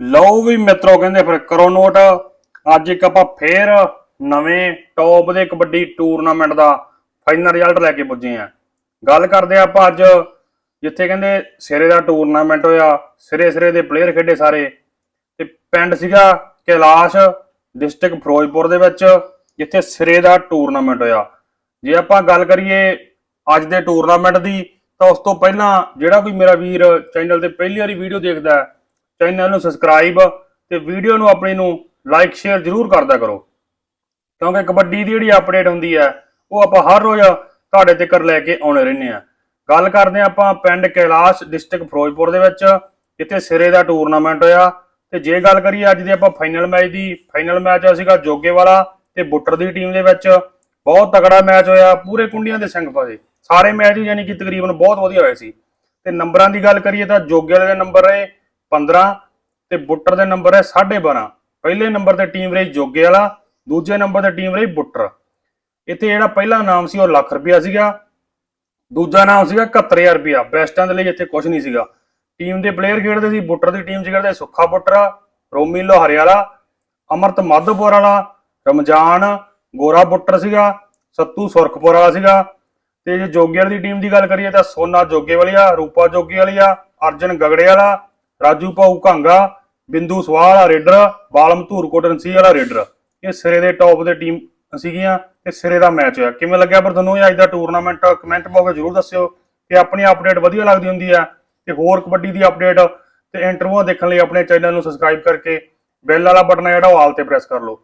ਲਓ ਵੀ ਮਿੱਤਰੋ, ਕਹਿੰਦੇ ਫਿਰ ਕਰੋ ਨੋਟ। ਅੱਜ ਇੱਕ ਆਪਾਂ ਫੇਰ ਨਵੇਂ ਟੌਪ ਦੇ ਕਬੱਡੀ ਟੂਰਨਾਮੈਂਟ ਦਾ ਫਾਈਨਲ ਰਿਜ਼ਲਟ ਲੈ ਕੇ ਪੁੱਜੇ ਆ। ਗੱਲ ਕਰਦੇ ਆ ਆਪਾਂ ਅੱਜ, ਜਿੱਥੇ ਕਹਿੰਦੇ ਸਿਰੇ ਦਾ ਟੂਰਨਾਮੈਂਟ ਹੋਇਆ, ਸਿਰੇ ਸਿਰੇ ਦੇ ਪਲੇਅਰ ਖੇਡੇ ਸਾਰੇ। ਤੇ ਪਿੰਡ ਸੀਗਾ ਕੈਲਾਸ਼ ਡਿਸਟ੍ਰਿਕਟ ਫਿਰੋਜ਼ਪੁਰ ਦੇ ਵਿੱਚ, ਜਿੱਥੇ ਸਿਰੇ ਦਾ ਟੂਰਨਾਮੈਂਟ ਹੋਇਆ। ਜੇ ਆਪਾਂ ਗੱਲ ਕਰੀਏ ਅੱਜ ਦੇ ਟੂਰਨਾਮੈਂਟ ਦੀ, ਤਾਂ ਉਸ ਤੋਂ ਪਹਿਲਾਂ ਜਿਹੜਾ ਕੋਈ ਮੇਰਾ ਵੀਰ ਚੈਨਲ ਤੇ ਪਹਿਲੀ ਵਾਰੀ ਵੀਡੀਓ ਦੇਖਦਾ ਹੈ ਚੈਨਲ ਨੂੰ ਸਬਸਕ੍ਰਾਈਬ ਤੇ ਵੀਡੀਓ ਨੂੰ ਆਪਣੀ ਨੂੰ ਲਾਈਕ ਸ਼ੇਅਰ ਜ਼ਰੂਰ ਕਰਦਾ ਕਰੋ। ਕਿਉਂਕਿ ਕਬੱਡੀ ਦੀ ਜਿਹੜੀ ਅਪਡੇਟ ਹੁੰਦੀ ਹੈ, ਉਹ ਆਪਾਂ ਹਰ ਰੋਜ਼ ਤੁਹਾਡੇ ਤੱਕ ਲੈ ਕੇ ਆਉਣੇ ਰਹਿੰਦੇ ਆ ਗੱਲ ਕਰਦੇ ਹਾਂ ਆਪਾਂ ਪਿੰਡ ਕੈਲਾਸ਼ ਡਿਸਟ੍ਰਿਕਟ ਫਿਰੋਜ਼ਪੁਰ ਦੇ ਵਿੱਚ। ਜਿੱਥੇ ਸਿਰੇ ਦਾ ਟੂਰਨਾਮੈਂਟ ਹੋਇਆ। ਤੇ ਜੇ ਗੱਲ ਕਰੀਏ ਅੱਜ ਦੇ ਆਪਾਂ ਫਾਈਨਲ ਮੈਚ ਦੀ ਫਾਈਨਲ ਮੈਚ ਸੀਗਾ ਜੋਗੇ ਵਾਲਾ ਤੇ ਬੁੱਟਰ ਦੀ ਟੀਮ ਦੇ ਵਿੱਚ। ਬਹੁਤ ਤਗੜਾ ਮੈਚ ਹੋਇਆ, ਪੂਰੇ ਕੁੰਡੀਆਂ ਦੇ ਸਿੰਘ ਫਸੇ ਸਾਰੇ ਮੈਚ ਹੀ ਯਾਨੀ ਕਿ ਤਕਰੀਬਨ ਬਹੁਤ ਵਧੀਆ ਹੋਏ ਸੀ। ਤੇ ਨੰਬਰਾਂ ਦੀ ਗੱਲ ਕਰੀਏ ਤਾਂ ਜੋਗੇ ਵਾਲੇ ਦੇ ਨੰਬਰ ਰਹੇ। 15 ਤੇ ਬੁੱਟਰ ਦੇ ਨੰਬਰ ਹੈ 12.5 ਪਹਿਲੇ ਨੰਬਰ ਤੇ ਟੀਮ ਰਹੀ ਜੋਗੇ ਵਾਲਾ, ਦੂਜੇ ਨੰਬਰ ਤੇ ਟੀਮ ਰਹੀ ਬੁੱਟਰ। ਇੱਥੇ ਜਿਹੜਾ ਪਹਿਲਾ ਨਾਮ ਸੀ ਉਹ ਲੱਖ ਰੁਪਿਆ ਸੀਗਾ, ਦੂਜਾ ਨਾਮ ਸੀਗਾ 71000 ਰੁਪਿਆ ਬੈਸਟਾਂ ਦੇ ਲਈ ਇੱਥੇ ਕੁਝ ਨਹੀਂ ਸੀਗਾ। ਟੀਮ ਦੇ ਪਲੇਅਰ ਖੇਡਦੇ ਸੀ, ਬੁੱਟਰ ਦੀ ਟੀਮ 'ਚ ਖੇਡਦੇ ਸੁੱਖਾ ਬੁੱਟਰ, ਰੋਮੀ ਲੋਹਾਰੇ ਵਾਲਾ ਅਮਰਤ ਮਾਧੋਪੁਰ ਵਾਲਾ, ਰਮਜ਼ਾਨ, ਗੋਰਾ ਬੁੱਟਰ ਸੀਗਾ, ਸੱਤੂ ਸੁਰਖਪੁਰ ਵਾਲਾ ਸੀਗਾ। ਤੇ ਜੇ ਜੋਗੇ ਵਾਲੀ ਦੀ ਟੀਮ ਦੀ ਗੱਲ ਕਰੀਏ ਤਾਂ ਸੋਨਾ ਜੋਗੇ ਵਾਲੀਆ ਰੂਪਾ ਜੋਗੇ ਵਾਲੀਆ ਅਰਜਨ ਗਗੜੇ ਵਾਲਾ ਰਾਜੂ ਭਾਊ ਘਾਂਗਾ ਬਿੰਦੂ ਸਵਾਹ ਆ ਰੇਡਰ, ਬਾਲਮ ਧੂਰਕੋਟ ਰਣਸੀ ਵਾਲਾ ਰੇਡਰ। ਇਹ ਸਿਰੇ ਦੇ ਟੌਪ ਦੇ ਟੀਮ ਸੀਗੀਆਂ ਤੇ ਸਿਰੇ ਦਾ ਮੈਚ ਹੋਇਆ। ਕਿਵੇਂ ਲੱਗਿਆ ਪਰ ਤੁਹਾਨੂੰ ਇਹ ਅੱਜ ਦਾ ਟੂਰਨਾਮੈਂਟ ਕਮੈਂਟ ਬਾਕਸ ਜ਼ਰੂਰ ਦੱਸਿਓ ਕਿ ਆਪਣੀ ਅਪਡੇਟ ਵਧੀਆ ਲੱਗਦੀ ਹੁੰਦੀ ਆ ਤੇ ਹੋਰ ਕਬੱਡੀ ਦੀ ਅਪਡੇਟ ਤੇ ਇੰਟਰਵਿਊ ਦੇਖਣ ਲਈ ਆਪਣੇ ਚੈਨਲ ਨੂੰ ਸਬਸਕ੍ਰਾਈਬ ਕਰਕੇ ਬੈਲ ਵਾਲਾ ਬਟਨ ਹੈ ਜਿਹੜਾ ਉਹ ਆਲ ਤੇ ਪ੍ਰੈਸ ਕਰ ਲਓ।